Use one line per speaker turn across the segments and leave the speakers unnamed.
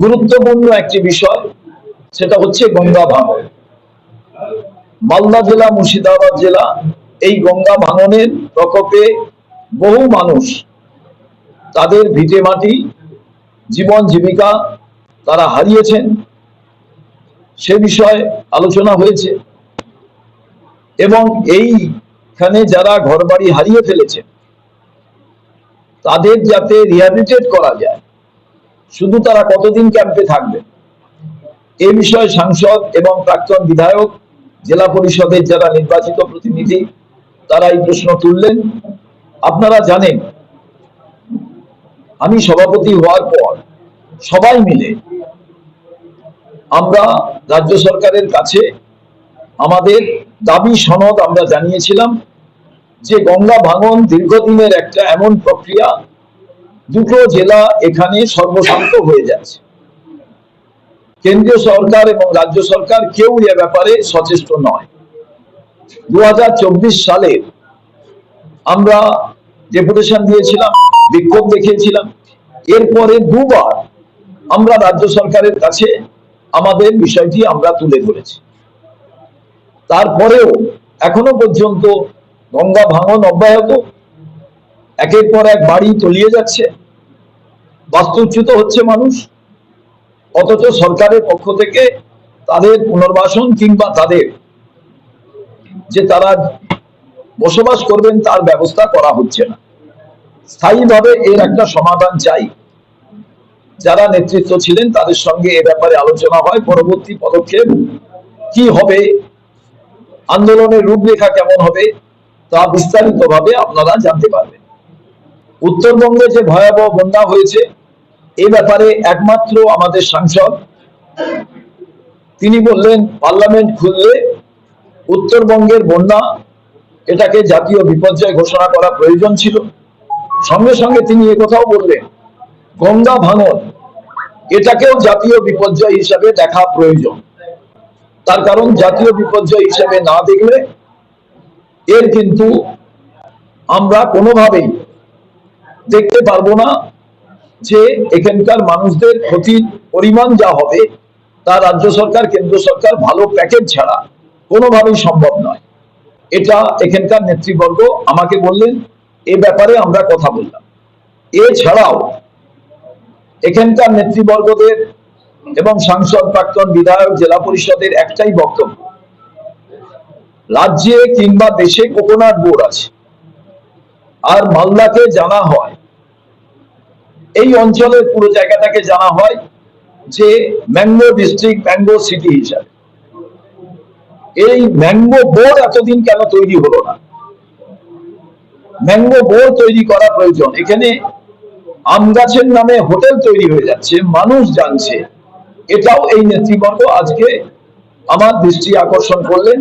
গুরুত্বপূর্ণ একটি বিষয়, সেটা হচ্ছে গঙ্গা ভাঙন। মালদা জেলা, মুর্শিদাবাদ জেলা এই গঙ্গা ভাঙনের প্রকোপে বহু মানুষ তাদের ভিটে মাটি, জীবন জীবিকা তারা হারিয়েছেন। সে বিষয়ে আলোচনা হয়েছে। এবং এইখানে যারা ঘরবাড়ি হারিয়ে ফেলেছে, তাদের যাতে রিহ্যাবিলিটেট করা যায় শুধু তারা কতদিন ক্যাম্পে থাকবে? এ বিষয়ে সাংসদ এবং প্রাক্তন বিধায়ক, জেলা পরিষদের যারা নির্বাচিত প্রতিনিধি, তারা এই প্রশ্ন তুললেন। আপনারা জানেন, আমি সভাপতি হওয়ার পর সবাই মিলে আমরা রাজ্য সরকারের কাছে আমাদের দাবি, সনদ আমরা জানিয়েছিলাম যে গঙ্গা ভাঙন দীর্ঘদিনের একটা এমন প্রক্রিয়া দুটো জেলা এখানে সর্বশান্ত হয়ে যাচ্ছে। কেন্দ্রীয় সরকার এবং রাজ্য সরকার কেউ এ ব্যাপারে সচেষ্ট নয়। দু সালে আমরা ডেপুটেশন দিয়েছিলাম, বিক্ষোভ দেখিয়েছিলাম। এরপরে দুবার আমরা রাজ্য সরকারের কাছে আমাদের বিষয়টি আমরা তুলে ধরেছি। তারপরেও এখনও পর্যন্ত গঙ্গা ভাঙন অব্যাহত। একের পর এক বাড়ি তলিয়ে যাচ্ছে। বাস্তুচ্যুত হচ্ছে মানুষ, অথচ সরকারের পক্ষ থেকে তাদের পুনর্বাসন কিংবা তাদের যে তারা বসবাস করবেন তার ব্যবস্থা করা হচ্ছে না। স্থায়ীভাবে এর একটা সমাধান চাই। যারা নেতৃত্ব ছিলেন তাদের সঙ্গে এ ব্যাপারে আলোচনা হয়, পরবর্তী পদক্ষেপ কি হবে, আন্দোলনের রূপরেখা কেমন হবে, তা বিস্তারিতভাবে আপনারা জানতে পারবেন। উত্তরবঙ্গে যে ভয়াবহ বন্যা হয়েছে এ ব্যাপারে একমাত্র আমাদের সাংসদ। তিনি বললেন, পার্লামেন্ট খুললে উত্তরবঙ্গের বন্যা, এটাকে জাতীয় বিপর্যয় ঘোষণা করা প্রয়োজন ছিল। সঙ্গে সঙ্গে তিনি কথাও বললেন, গঙ্গা ভাঙন, এটাকেও জাতীয় বিপর্যয় হিসাবে দেখা প্রয়োজন। তার কারণ জাতীয় বিপর্যয় হিসাবে না দেখলে এর কিন্তু আমরা কোনোভাবেই দেখতে পারব না যে এখানকার মানুষদের ক্ষতির পরিমাণ যা হবে, তা রাজ্য সরকার, কেন্দ্র সরকার ভালো প্যাকেজ ছাড়া কোনোভাবেই সম্ভব নয়। এটা এখানকার নেতৃবর্গ আমাকে বললেন, এ ব্যাপারে আমরা কথা বললাম। এছাড়াও এখানকার নেতৃবর্গদের এবং সাংসদ প্রাক্তন বিধায়ক জেলা পরিষদের একটাই বক্তব্য, রাজ্যে কিংবা দেশে কোকোনাট বোর্ড আছে। আর মালদাকে জানা হয় এই অঞ্চলের পুরো জায়গাটাকে জানা হয় যে ম্যাঙ্গো ডিস্ট্রিক্ট, ম্যাঙ্গো সিটি হিসাবে। এই ম্যাঙ্গো বোর্ড এতদিন কেন তৈরি হলো না? ম্যাঙ্গো বোর্ড তৈরি করা প্রয়োজন। এখানে আম গাছের নামে হোটেল তৈরি হয়ে যাচ্ছে, মানুষ জানছে। এটাও এই নেতৃবর্গ আজকে আমার দৃষ্টি আকর্ষণ করলেন।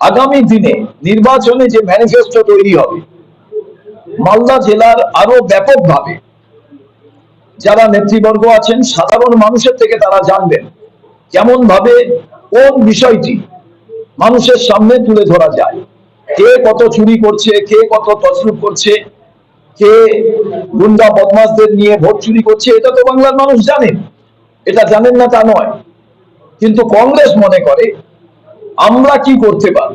আগামী দিনে নির্বাচনে যে ম্যানিফেস্টো তৈরি হবে, মালদা জেলার আরও ব্যাপকভাবে যারা নেতৃবর্গ আছেন, সাধারণ মানুষের থেকে তারা জানবেন কেমন ভাবে কোন বিষয়টি মানুষের সামনে তুলে ধরা যায়। কে কত চুরি করছে, কে কত তছরুপ করছে, কে গুন্ডা বদমাসদের নিয়ে ভোট চুরি করছে, এটা তো বাংলার মানুষ জানেন। এটা জানেন না তা নয়। কিন্তু কংগ্রেস মনে করে, আমরা কি করতে পারব?